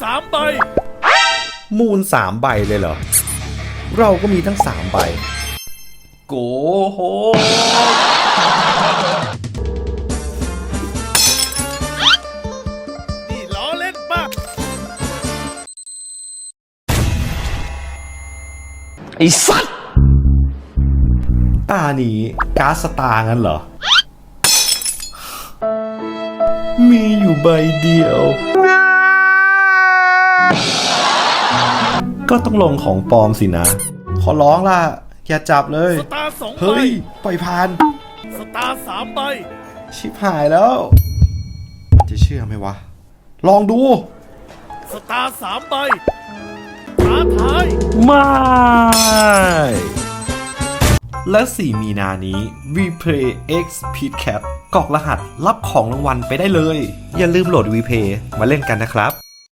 สามใบ มูลสามใบเลยเหรอ เราก็มีทั้งสามใบ โกโหนี่ล้อเล่นป่ะไอสัตว์ ตานี้ก๊าซสตาร์งั้นเหรอ มีอยู่ใบเดียว ก็ต้องลงของปลอมสินะ ขอร้องล่ะ อย่าจับเลย สตาร์สองใบเฮ้ย ปล่อยผ่าน สตาร์สามใบชิบหายแล้ว จะเชื่อไหมวะ ลองดู สตาร์สามใบท้าทายไม่ และ 4 มีนานี้ Vplay X p e t Cat กรอกรหัสรับของรางวัลไปได้เลย อย่าลืมโหลด Vplay มาเล่นกันนะครับ